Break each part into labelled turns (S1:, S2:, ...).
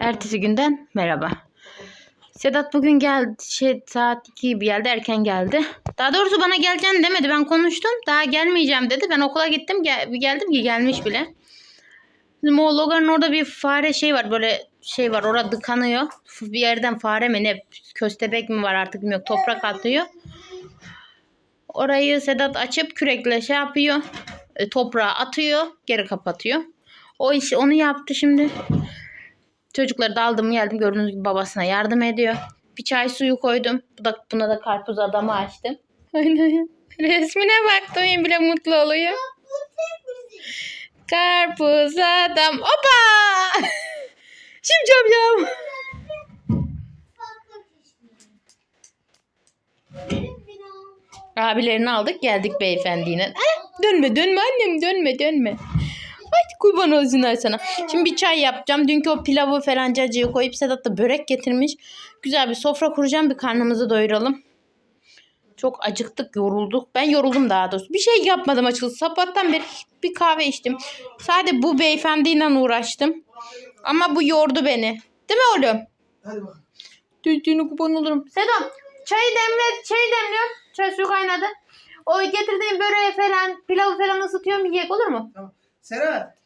S1: Ertesi günden merhaba. Sedat bugün geldi. Şey, saat 2 gibi geldi. Erken geldi. Daha doğrusu bana geleceğini demedi. Ben konuştum. Daha gelmeyeceğim dedi. Ben okula gittim. Gel, geldim ki gelmiş bile. Bizim o Logan'ın orada bir fare şey var. Böyle şey var. Orada dıkanıyor. Bir yerden fare mi ne? Köstebek mi var artık bilmiyorum. Toprak atıyor. Orayı Sedat açıp kürekle şey yapıyor. E, toprağa atıyor. Geri kapatıyor. O işi onu yaptı şimdi. Çocukları da aldım geldim gördüğünüz gibi babasına yardım ediyor. Bir çay suyu koydum. Bu da, buna da karpuz adamı açtım. Resmine baktım bile mutlu oluyor. Karpuz adam. Opa! Şimdi yapacağım. Abilerini aldık geldik beyefendiyle. Ah, dönme dönme annem dönme dönme. Kurban olsunlar sana. Şimdi bir çay yapacağım. Dünkü o pilavı falan cacığı koyup Sedat da börek getirmiş. Güzel bir sofra kuracağım bir karnımızı doyuralım. Çok acıktık yorulduk. Ben yoruldum daha doğrusu. Bir şey yapmadım açıkçası. Sabahtan beri bir kahve içtim. Sadece bu beyefendiyle uğraştım. Ama bu yordu beni. Değil mi oğlum?
S2: Hadi bakalım.
S1: Düzdüğünü kurban olurum. Sedat çayı demle, çayı demliyorum. Çay suyu kaynadı. O getirdiğim böreği falan, pilavı falan ısıtıyorum yiyecek olur mu?
S2: Tamam. Serhat.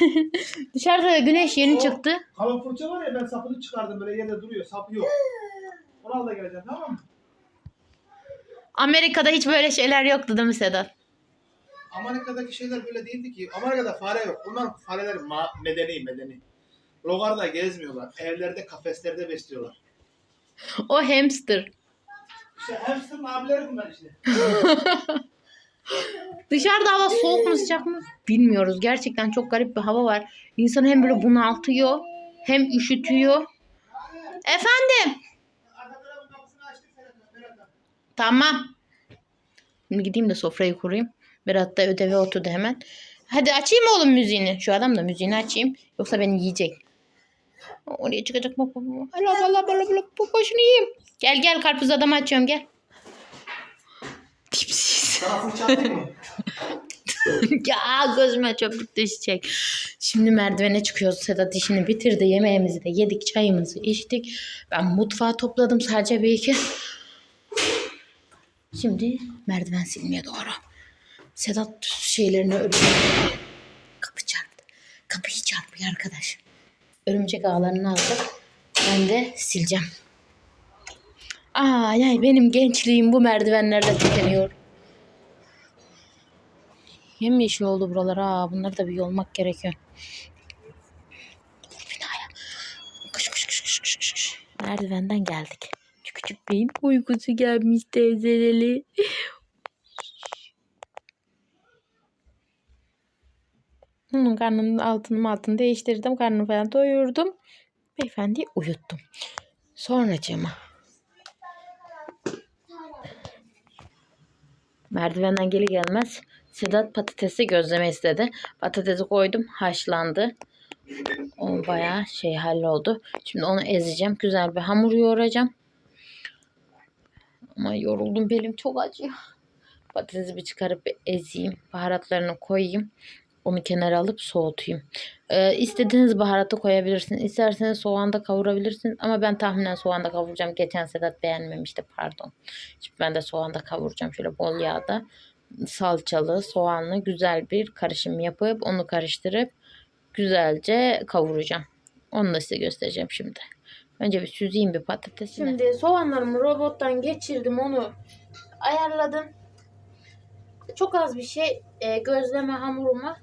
S1: Dışarıda güneş yeni
S2: O-
S1: çıktı.
S2: Kalın fırça var ya ben sapını çıkardım böyle yerde duruyor. Sapı yok. Onu al da geleceksin tamam mı?
S1: Amerika'da hiç böyle şeyler yoktu değil mi Sedat?
S2: Amerika'daki şeyler böyle değildi ki. Amerika'da fare yok. Bunlar fareler ma- medeni medeni. Logarda gezmiyorlar. Evlerde kafeslerde besliyorlar.
S1: O hamster.
S2: İşte hamsterın abileri bunlar işte.
S1: Dışarıda hava soğuk mu sıcak mı bilmiyoruz. Gerçekten çok garip bir hava var. İnsanı hem böyle bunaltıyor hem üşütüyor. Efendim? Tamam. Şimdi gideyim de sofrayı kurayım. Berat da ödeve oturdu hemen. Hadi açayım oğlum müziğini? Şu adam da müziğini açayım. Yoksa beni yiyecek. Oraya çıkacak bak bak. Allah Allah Allah Allah. Başını yiyeyim. Gel gel karpuz adamı açıyorum gel. Tipsiz.
S2: Sana fırça atayım mı?
S1: ya gözüme çöplük düşecek. Şimdi merdivene çıkıyoruz. Sedat işini bitirdi. Yemeğimizi de yedik. Çayımızı içtik. Ben mutfağı topladım sadece bir iki. Şimdi merdiven silmeye doğru. Sedat şeylerini örümcek... Kapı çarptı. Kapıyı çarpıyor arkadaş. Örümcek ağlarını aldık. Ben de sileceğim. Ay ay benim gençliğim bu merdivenlerde tükeniyor. Yemyeşil oldu buralar. Aa, bunları da bir yolmak gerekiyor. Binaya. Kış kış kış kış kış kış. Merdivenden geldik. Küçük beyin uykusu gelmiş teyzeleri. Onun karnının altını altını değiştirdim. Karnını falan doyurdum. Beyefendiyi uyuttum. Sonracığıma. Merdivenden geri gelmez Sedat patatesi gözleme istedi. Patatesi koydum haşlandı. O bayağı şey halloldu. Şimdi onu ezeceğim. Güzel bir hamur yoğuracağım. Ama yoruldum belim çok acıyor. Patatesi bir çıkarıp bir ezeyim. Baharatlarını koyayım. Onu kenara alıp soğutayım. Ee, istediğiniz baharatı koyabilirsiniz. İsterseniz soğanda kavurabilirsiniz. Ama ben tahminen soğanda kavuracağım. Geçen Sedat beğenmemişti pardon. Şimdi ben de soğanda kavuracağım. Şöyle bol yağda salçalı, soğanlı güzel bir karışım yapıp onu karıştırıp güzelce kavuracağım. Onu da size göstereceğim şimdi. Önce bir süzeyim bir patatesini. Şimdi soğanlarımı robottan geçirdim onu ayarladım. Çok az bir şey e, gözleme hamuruma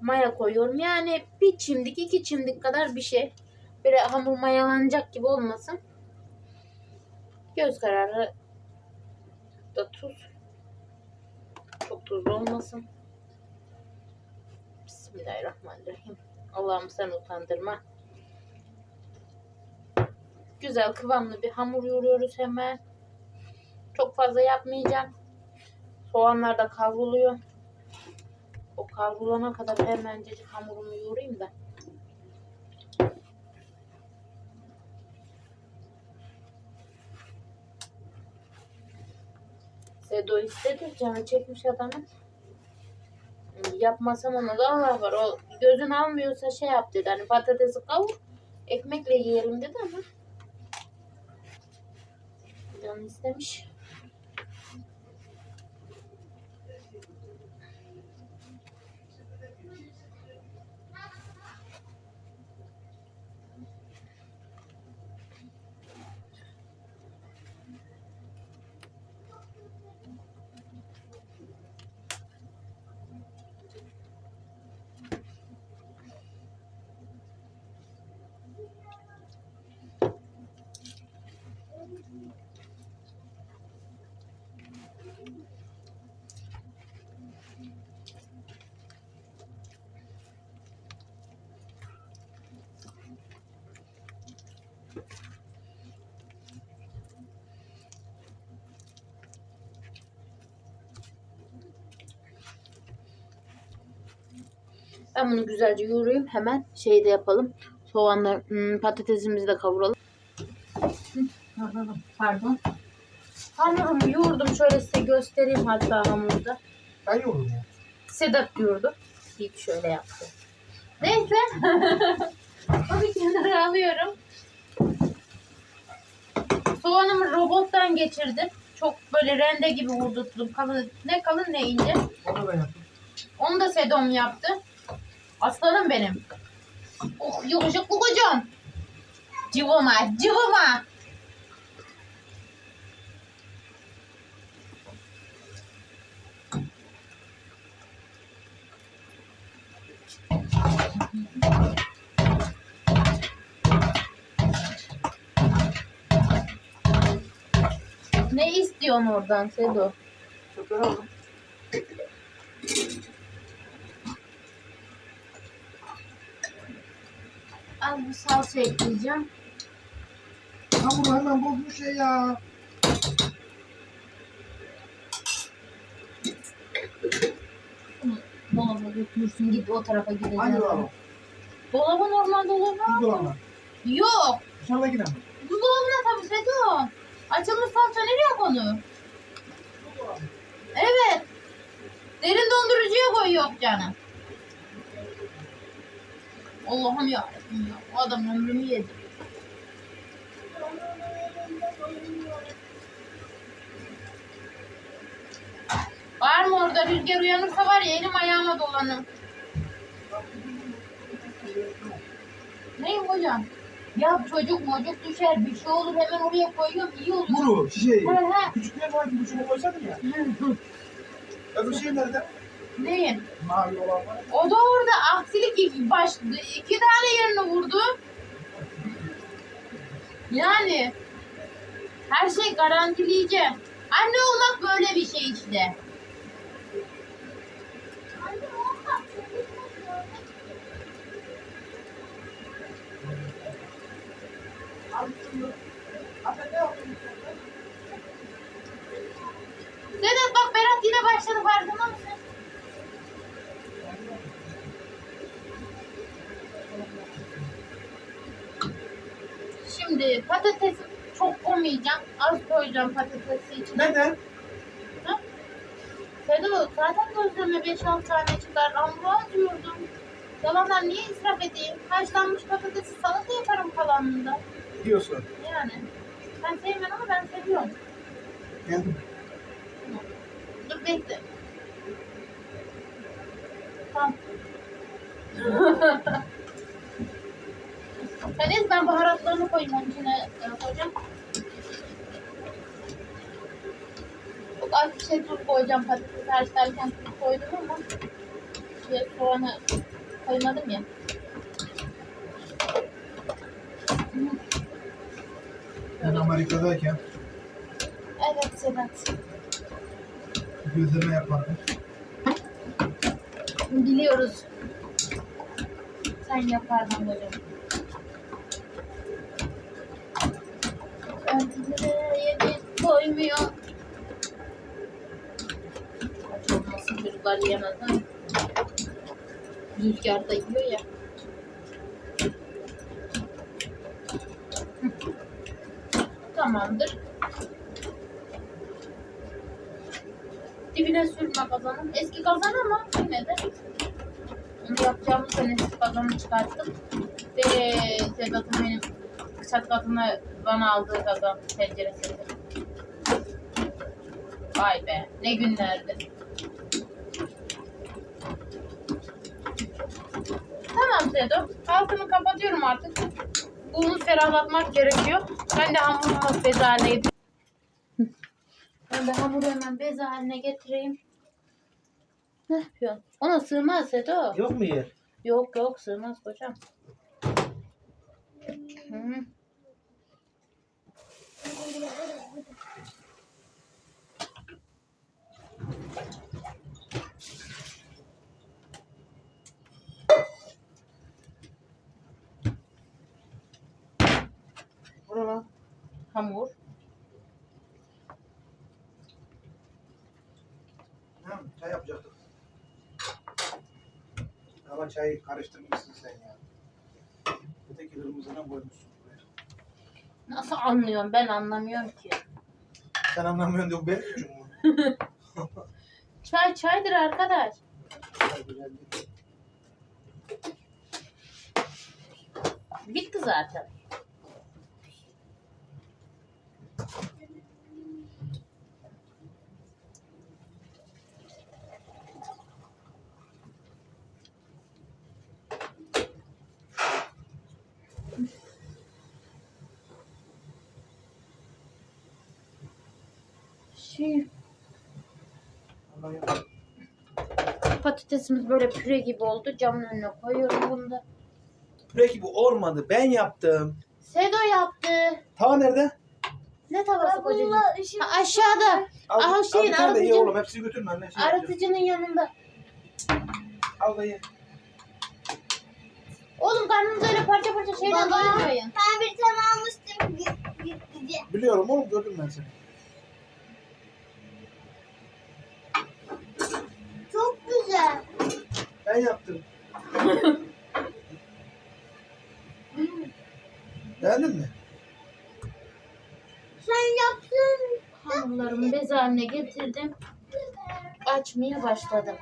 S1: maya koyuyorum. Yani bir çimdik iki çimdik kadar bir şey. Böyle hamur mayalanacak gibi olmasın. Göz kararı da tuz. Çok tuzlu olmasın. Bismillahirrahmanirrahim. Allah'ım sen utandırma. Güzel kıvamlı bir hamur yoğuruyoruz hemen. Çok fazla yapmayacağım. Soğanlar da kavruluyor. O kavrulana kadar hemencecik hamurumu yoğurayım da. Sedo istedi. Canı çekmiş adamın. yapmasam onu da Allah var. O gözün almıyorsa şey yap dedi. Hani patatesi kavur. Ekmekle yiyelim dedi ama. Canı istemiş. Ben bunu güzelce yoğurayım. Hemen şey de yapalım. Soğanla hmm, patatesimizi de kavuralım. Pardon. Hamurumu yoğurdum. Şöyle size göstereyim hatta hamurda.
S2: Ben yoruldum ya.
S1: Sedat diyordu. İlk şöyle yaptı. Neyse. Onu kenara alıyorum. Soğanımı robottan geçirdim. Çok böyle rende gibi vurdurdum. Kalın, ne kalın ne ince.
S2: Onu ben yaptım.
S1: Onu da Sedom yaptı. Aslanım benim. Oh yakışıklı kocam. Cıvıma cıvıma. Ne istiyorsun oradan Sedo?
S2: Çöpleri aldım.
S1: Al bu salça ekleyeceğim.
S2: Hamuru hemen bozmuş şey ya.
S1: Dolaba götürürsün git o tarafa gideceğim.
S2: Hangi dolabı?
S1: Dolaba normal dolaba.
S2: Buzdolabına.
S1: Yok.
S2: Dışarıdakine mi?
S1: Açılmış salça nereye konu? Evet. Derin dondurucuya koyuyor canım. Allah'ım ya. ya. Adam ömrümü yedi. Var mı orada rüzgar uyanırsa var ya elim ayağıma dolanır. Neyim hocam? Ya çocuk mocuk düşer bir şey olur hemen oraya koyuyorum iyi olur.
S2: Bunu, şişeyi.
S1: He he.
S2: Küçükler var ki buçuğu koysaydın ya. Öbür şey nerede?
S1: Neyin?
S2: Mavi olan var.
S1: O da orada aksilik iki, baş, iki tane yerini vurdu. Yani her şey garantileyece. Anne olmak böyle bir şey işte. Sedat Başladı farkında mısın? Şimdi patates çok koymayacağım. Az koyacağım patatesi içine.
S2: Neden?
S1: Sedat zaten gözleme 5-6 tane çıkar. Hamura atıyordum. Yalandan niye israf edeyim? Haşlanmış patatesi salata yaparım kalanında.
S2: Diyorsun.
S1: Yani. Sen sevmiyorsun ama ben seviyorum.
S2: Geldim.
S1: Dur bekle. Tamam. Deniz ben baharatlarını koyayım onun içine e, koyacağım. Çok az bir şey tuz koyacağım patates haşlarken tuz koydum ama şey, soğanı koymadım ya.
S2: Ben Amerika'dayken
S1: Evet Sedat.
S2: Gözleme yapardım.
S1: Biliyoruz. Sen yapardın böyle. Öncelere yemek koymuyor. Aç olmasın çocuklar yiyemez ha. Rüzgar da yiyor ya. Tamamdır. Dibine sürme kazanın. Eski kazan ama bitmedi. Onu yapacağımız sene gazonu çıkarttık. Ve Sedat'ın benim çat katına bana aldığı gazon tenceresi. Vay be ne günlerdi. Tamam Sedo. Altını kapatıyorum artık. Bunu ferahlatmak gerekiyor. Ben de hamurumu bez de hamuru hemen bez haline getireyim. Ne yapıyorsun? Ona sığmaz Sedo.
S2: Yok mu yer?
S1: Yok yok sığmaz kocam. Hı. Hamur.
S2: Ha, çay yapacaktık. Ama çayı karıştırmışsın sen ya. Öteki kırmızına koymuşsun buraya.
S1: Nasıl anlıyorum ben anlamıyorum ki.
S2: Sen anlamıyorsun diyor benim suçum mu?
S1: Çay çaydır arkadaş.
S2: Güzel değil.
S1: Bitti zaten. Şey, patatesimiz böyle püre gibi oldu. Camın önüne koyuyorum bunu da.
S2: Peki bu olmadı. Ben yaptım.
S1: Sedo yaptı.
S2: Tava nerede?
S1: Ne tavası kocacığım? Ha, aşağıda.
S2: Al,
S1: Aha,
S2: al
S1: şeyin,
S2: bir tane de ye oğlum. Hepsini götürme anne. Şey yapacağım.
S1: Aratıcının yanında.
S2: Al da ye.
S1: Oğlum karnınızı öyle parça parça şeyden
S3: Baba.
S1: doyurmayın.
S3: Ben bir tane almıştım. Gitti diye.
S2: Biliyorum oğlum gördüm ben seni.
S3: Çok güzel.
S2: Ben yaptım. Beğendin mi?
S3: Sen yaptın.
S1: Hamurlarımı bez haline getirdim. Açmaya başladım.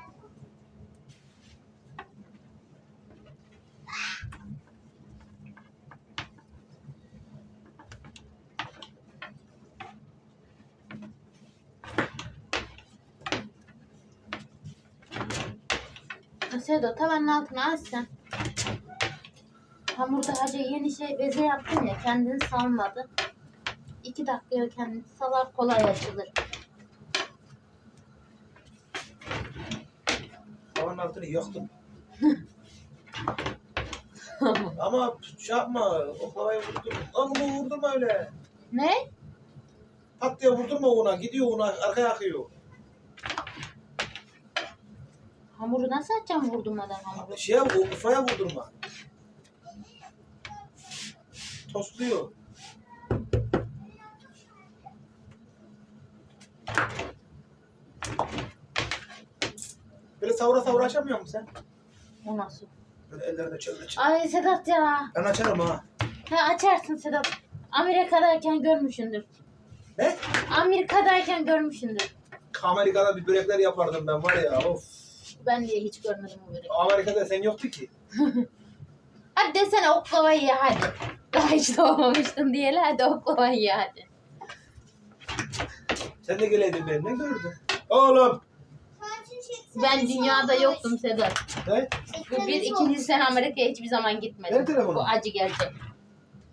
S1: Sedo tavanın altına aç sen. Hamurda hacı yeni şey beze yaptın ya kendini salmadı. İki dakikaya kendini salar kolay açılır.
S2: Tavanın altını yaktım. Ama şey yapma. Oklavayı vurdurma. Lan bunu vurdurma öyle.
S1: Ne?
S2: Pat diye vurdurma ona. Gidiyor ona. Arkaya akıyor.
S1: Hamuru nasıl açacağım vurdurmadan hamuru?
S2: Şeye bu ufaya vurdurma. Tosluyor. Böyle savura savura açamıyor musun sen?
S1: O nasıl?
S2: Böyle ellerine çevre çevre.
S1: Ay Sedat ya.
S2: Ben açarım ha.
S1: Ha açarsın Sedat. Amerika'dayken görmüşsündür.
S2: Ne?
S1: Amerika'dayken görmüşsündür.
S2: Amerika'da bir börekler yapardım ben var ya of.
S1: Ben diye hiç görmedim o böreği.
S2: Amerika'da sen yoktu ki.
S1: Hadi desene oklavayı ye hadi. Daha hiç doğmamıştın diyele hadi oklavayı ye hadi.
S2: Sen de geleydin benimle gördün. Oğlum.
S1: Ben dünyada yoktum Sedat.
S2: Ne?
S1: Bu bir ikinci sen Amerika'ya hiçbir zaman gitmedin.
S2: Ver telefonu.
S1: Bu acı gerçek.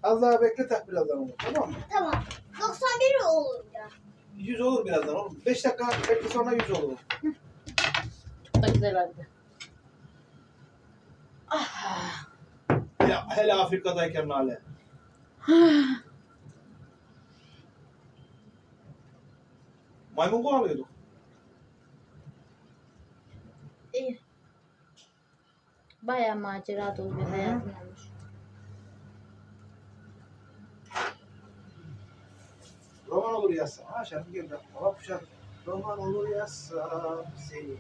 S2: Az daha bekle tak birazdan onu. Tamam mı?
S3: Tamam. 91 olur ya.
S2: 100 olur birazdan oğlum. 5 dakika bekle sonra 100 olur.
S1: Oldu. Ah.
S2: Hele, hele Afrika'dayken Lale. Maymun kovalıyorduk.
S1: İyi. Bayağı macera dolu bir hayatım olmuş.
S2: Roman olur yazsam. Ha şarkı geldi. Hava şarkı. Roman olur yazsam seni.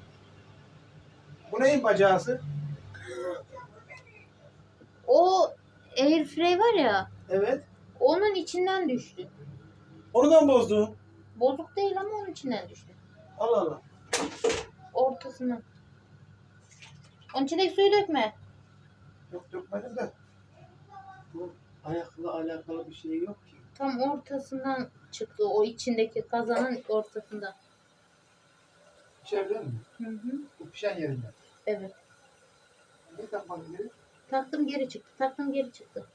S2: Bu neyin bacağısı?
S1: O airfryer var ya
S2: Evet.
S1: onun içinden düştü.
S2: Onu bozdun.
S1: Bozuk değil ama onun içinden düştü.
S2: Allah Allah.
S1: Ortasına. Onun içindeki suyu dökme.
S2: Yok dökmedim de. Bu ayakla alakalı bir şey yok ki.
S1: Tam ortasından çıktı. O içindeki kazanın ortasından.
S2: İçeride mi?
S1: Hı hı.
S2: Bu pişen yerinde.
S1: Evet.
S2: Ne takmak gerekiyor?
S1: Taktım geri çıktı. Taktım geri çıktı.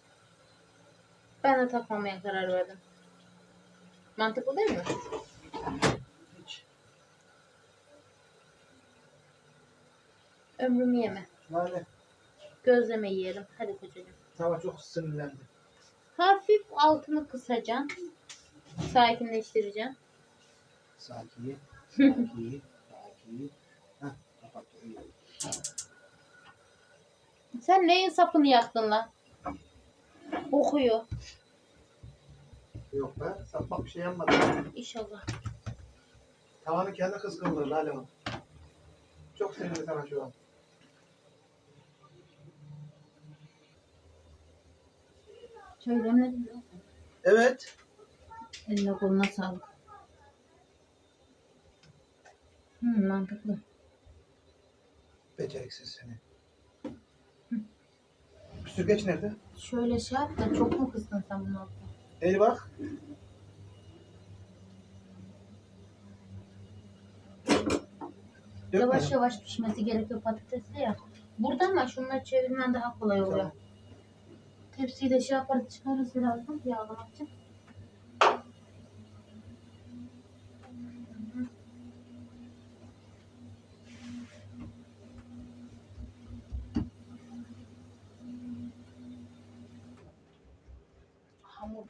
S1: Ben de takmamaya karar verdim. Mantıklı değil mi?
S2: Hiç.
S1: Ömrümü yeme.
S2: Yani
S1: Gözleme yiyelim. Hadi kocacığım.
S2: tava çok sinirlendi.
S1: Hafif altını kısacaksın. Sakinleştireceksin.
S2: Sakin. Sakin. Sakin. Heh, kapat.
S1: Sen neyin sapını yaktın lan? Kokuyor.
S2: Yok be. Satmak bir şey yapmadım.
S1: İnşallah.
S2: Tavanı kendi kızgındır Lale Hanım. Çok sinirli sana şu an.
S1: Söylemedim ya.
S2: Evet.
S1: Eline koluna sağlık. Hmm, mantıklı.
S2: Beceriksiz seni. Süzgeç nerede?
S1: Şöyle şey yap da çok mu kızdın sen bunu?
S2: El bak. Dök
S1: Yavaş
S2: beni.
S1: yavaş pişmesi gerekiyor patatesli ya. Burada ama şunları çevirmen daha kolay oluyor.
S2: Tamam.
S1: Tepsiyi de şey yaparız çıkarırız birazdan yağlamak için.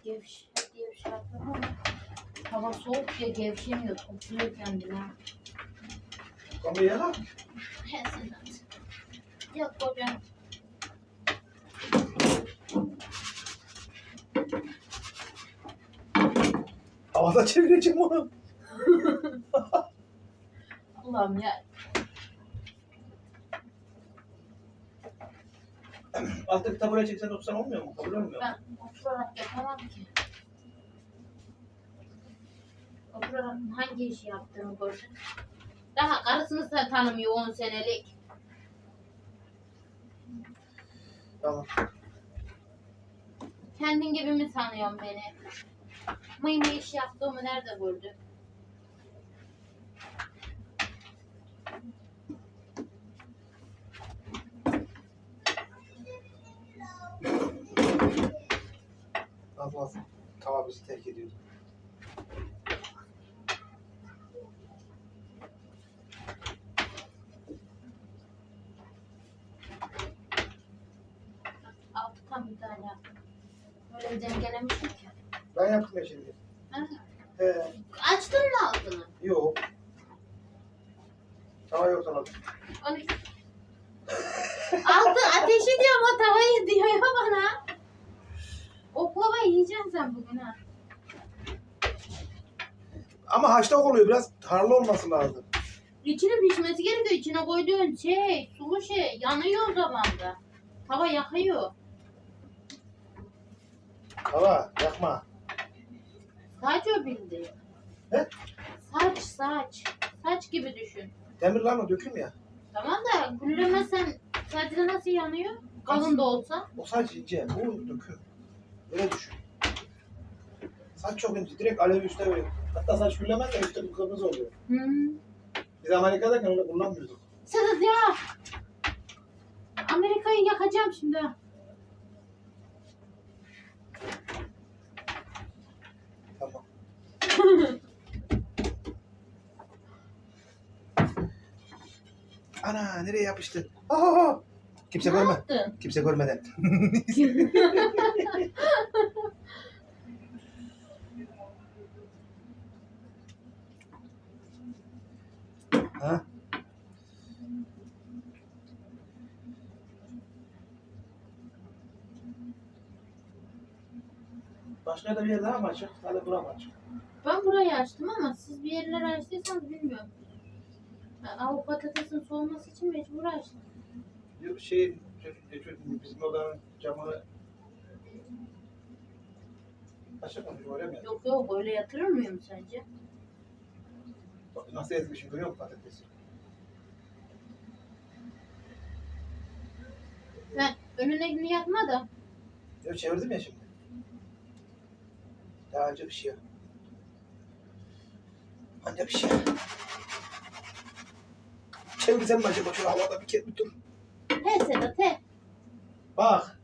S1: Hamur gevşe, gevşe yapıyor ama hava soğuk diye gevşemiyor, topluyor kendini.
S2: Kamu yalan.
S1: He sen at. Yok hocam.
S2: Havada çevireceğim onu.
S1: Allah'ım ya.
S2: Alttaki tabure çeksen tutsan olmuyor mu? Kabul olmuyor mu?
S1: Ben oturarak yapamam ki. Oturarak hangi işi yaptığını gördün. Daha karısını sen tanımıyor 10 senelik.
S2: Tamam.
S1: Kendin gibi mi sanıyorsun beni? Mıy mıy iş yaptığımı nerede gördün?
S2: Az. Tava bizi terk ediyordu.
S1: Altı tam tane yaptım. Böyle bir dengelemişim ki.
S2: Ben yaptım ya şimdi.
S1: Ha?
S2: He.
S1: Açtın mı altını?
S2: Yok. Tava yok sana.
S1: Onu... Altı ateşi diyor ama tavayı diyor ya bana. Sen bugün ha.
S2: Ama haşlak oluyor. Biraz harlı olması lazım.
S1: İçine pişmesi gerekiyor. İçine koyduğun şey, sulu şey yanıyor o zaman da. Tava yakıyor.
S2: Tava yakma.
S1: Saç o bildiğin.
S2: He?
S1: Saç, saç. Saç gibi düşün.
S2: Demir lan o döküm ya.
S1: Tamam da güllemezsen sadece nasıl yanıyor? Kalın da olsa.
S2: O saç ince. Bu döküm. Böyle düşün. Saç çok ince. Direkt alevi üstte veriyor. Hatta saç güllemez de üstte kırmızı oluyor.
S1: Hmm.
S2: Biz Amerika'dayken öyle kullanmıyorduk.
S1: Sedat ya. Amerika'yı yakacağım şimdi.
S2: Tamam. Ana nereye yapıştı? Aa! Kimse
S1: Ne
S2: görme.
S1: yaptın?
S2: Kimse görmeden. ha? Başka da bir yer daha mı açık? Hadi bura mı açık?
S1: Ben burayı açtım ama siz bir yerleri açtıysanız bilmiyorum. Ben avu patatesin soğuması için mecbur açtım.
S2: Yok şey, bizim odanın camını açık mı? Öyle mi?
S1: Yok yok öyle yatırır mıyım sence?
S2: Bak nasıl ezmişim görüyor musun patatesi?
S1: Sen önüne yatma da.
S2: Yok çevirdim ya şimdi. Daha önce bir şey. Anca bir şey. Çevirsem mi acaba şöyle havada bir kere bir dur.
S1: He Sedat he.
S2: Bak.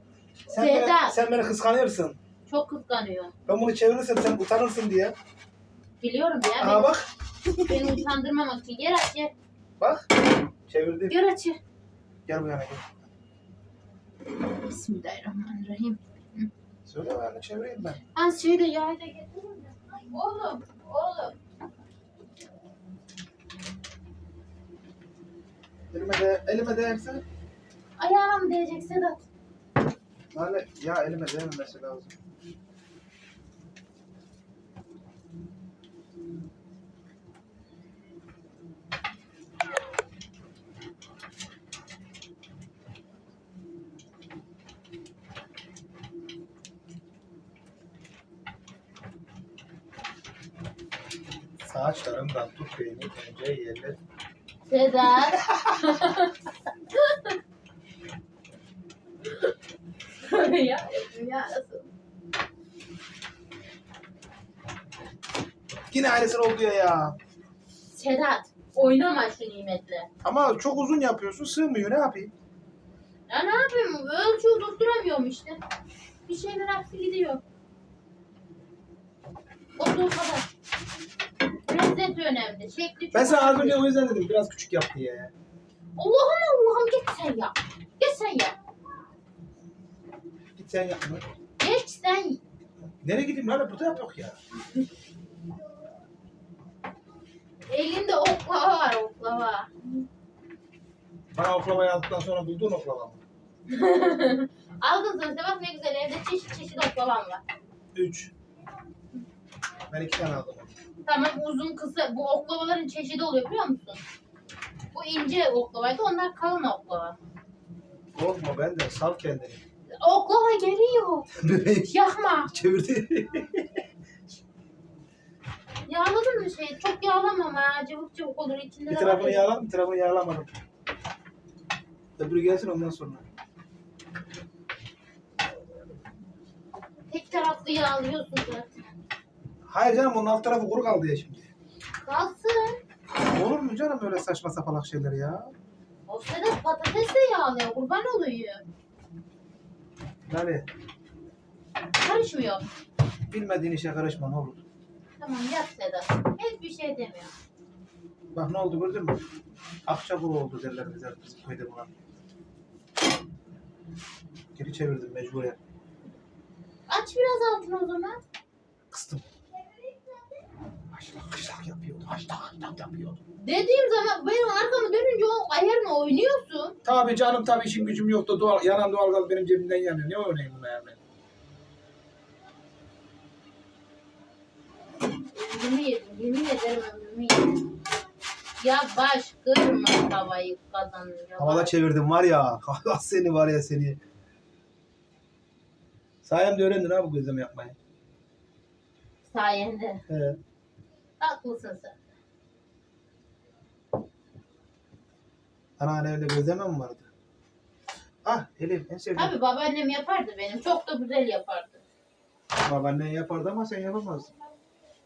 S2: Sen beni,
S1: Sedat.
S2: sen beni kıskanıyorsun.
S1: Çok kıskanıyor.
S2: Ben bunu çevirirsem sen utanırsın diye.
S1: Biliyorum ya.
S2: Aa bak.
S1: Beni, utandırmamak için. Gel aç gel.
S2: Bak. Çevirdim.
S1: Gel aç gel.
S2: Bu yana gel.
S1: Bismillahirrahmanirrahim.
S2: Söyle ben de çevireyim ben.
S1: Az şeyde yağı da getirin de. Oğlum. Oğlum.
S2: Elime de elime değerse
S1: Ayağına mı değecek Sedat?
S2: yani ya elime değmemesi lazım. Saçlarımdan tut beni önce yerle.
S1: Sedat. ya, ya?
S2: Yine aynısını oldu ya ya.
S1: Sedat. Oynama şu nimetle.
S2: Ama çok uzun yapıyorsun sığmıyor ne yapayım?
S1: Ya ne yapayım? Ölçüyü tutturamıyorum işte. Bir şeyler aksi gidiyor. Olduğu kadar. Lezzet önemli. Şekli çok
S2: Ben sana az
S1: önemli.
S2: önce o yüzden dedim biraz küçük yap diye.
S1: Allah'ım Allah'ım git sen ya. Git sen ya.
S2: Git sen yapma.
S1: Geç sen.
S2: Nereye gideyim lan burada yap yok ya.
S1: Elinde oklava var oklava.
S2: Bana oklavayı aldıktan sonra buldun oklava mı?
S1: Aldın sen bak ne güzel evde çeşit çeşit oklavam var.
S2: Üç. Ben iki tane aldım.
S1: Tamam uzun kısa bu oklavaların çeşidi oluyor biliyor musun? Bu ince oklavaydı onlar kalın oklava.
S2: Korkma ben de sal kendini.
S1: Oklava geliyor.
S2: Bebeğim
S1: Yakma.
S2: çevirdi.
S1: Yağladın mı şey? Çok yağlama ama ya. Cıvık cıvık olur. İçinde
S2: bir
S1: de
S2: tarafını
S1: var ya.
S2: yağladım bir tarafını yağlamadım. Öbürü gelsin ondan sonra.
S1: Tek taraflı yağlıyorsun zaten.
S2: Hayır canım onun alt tarafı kuru kaldı ya şimdi.
S1: Kalsın.
S2: Olur mu canım öyle saçma sapalak şeyler ya?
S1: O sırada patates de yağlıyor. Kurban oluyor.
S2: Yani
S1: Karışmıyor.
S2: bilmediğin işe karışma ne olur.
S1: Tamam yap Sedat. Hiçbir şey demiyor.
S2: Bak ne oldu gördün mü? Akça kuru oldu derler bize bizim köyde buna. Geri çevirdim mecburen.
S1: Aç biraz altını o zaman.
S2: Kıstım. Haşlak haşlak yapıyordu. Haşlak haşlak yapıyordu.
S1: Dediğim zaman benim arkamı dönünce o ayarını oynuyorsun.
S2: Tabii canım tabii işim gücüm yoktu. Doğal, yanan doğalgaz benim cebimden yanıyor. Ne oynayayım buna yani?
S1: Ömrümü yedim. Yemin ederim ömrümü yedim. Ya baş kırma tavayı kazanınca.
S2: Havada çevirdim var ya. Allah seni var ya seni. Sayemde öğrendin ha bu gözleme yapmayı.
S1: Sayende.
S2: He.
S1: Haklısın sen.
S2: Ana evde gözleme mi vardı? Ah Elif en sevdiğim.
S1: Abi babaannem yapardı benim. Çok da güzel yapardı.
S2: Babaannen yapardı ama sen yapamazdın.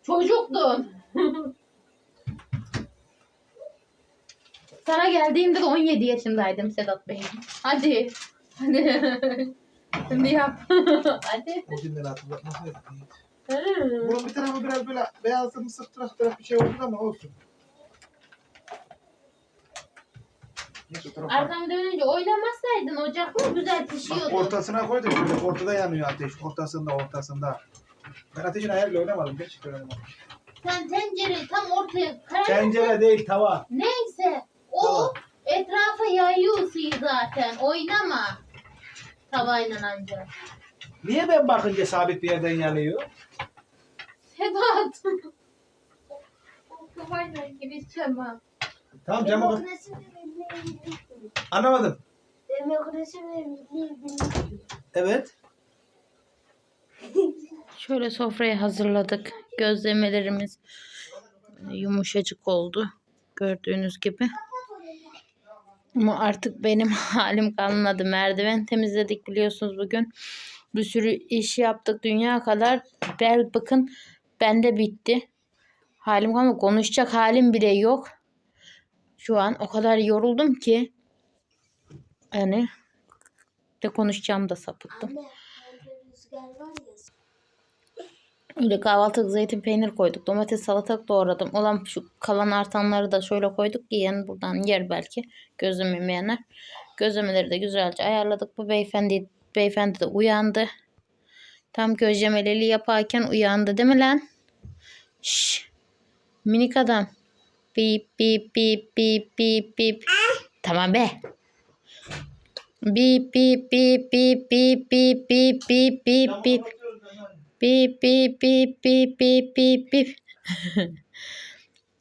S1: Çocuktum. Sana geldiğimde de 17 yaşındaydım Sedat Bey. Hadi. Hadi. Şimdi yap. Hadi.
S2: O günleri hatırlatması yok. Bunun bir tarafı biraz böyle beyazlı mısır taraf taraf bir şey oldu ama olsun.
S1: Arkamı dönünce oynamasaydın ocakta güzel
S2: Bak
S1: pişiyordu.
S2: ortasına koy da şöyle ortada yanıyor ateş. Ortasında ortasında. Ben ateşin ayarıyla oynamadım. Gerçekten oynamadım.
S1: Sen tencereyi tam ortaya karar
S2: Tencere değil tava.
S1: Neyse. O
S2: Tamam.
S1: etrafa yayıyor ısıyı zaten. Oynama. Tavayla ancak.
S2: Niye ben bakınca sabit bir yerden yanıyor?
S1: Sedat. O tavayla girişeceğim ha.
S2: Tamam cama bak.
S3: Demokrasi ve milli
S2: Anlamadım.
S3: Demokrasi ve milli
S2: Evet.
S1: Şöyle sofrayı hazırladık. Gözlemelerimiz yumuşacık oldu. Gördüğünüz gibi. Ama artık benim halim kalmadı. Merdiven temizledik biliyorsunuz bugün. Bir sürü iş yaptık dünya kadar. Bel bakın bende bitti. Halim kalmadı. Konuşacak halim bile yok. Şu an o kadar yoruldum ki. Yani de konuşacağım da sapıttım. Öyle kahvaltılık zeytin peynir koyduk. Domates salatalık doğradım. Olan şu kalan artanları da şöyle koyduk ki yani buradan yer belki. Gözlem yemeyenler. Gözlemeleri de güzelce ayarladık. Bu beyefendi, beyefendi de uyandı. Tam gözlemeleri yaparken uyandı değil mi lan? Şşş. Minik adam. Bip bip bip bip bip bip. Tamam be. Bip bip bip bip bip bip bip bip bip bip. Bip bip bip bip bip bip bip.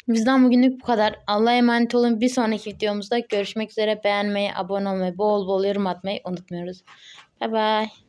S1: Bizden bugünlük bu kadar. Allah'a emanet olun. Bir sonraki videomuzda görüşmek üzere. Beğenmeyi, abone olmayı, bol bol yorum atmayı unutmuyoruz. Bye bye.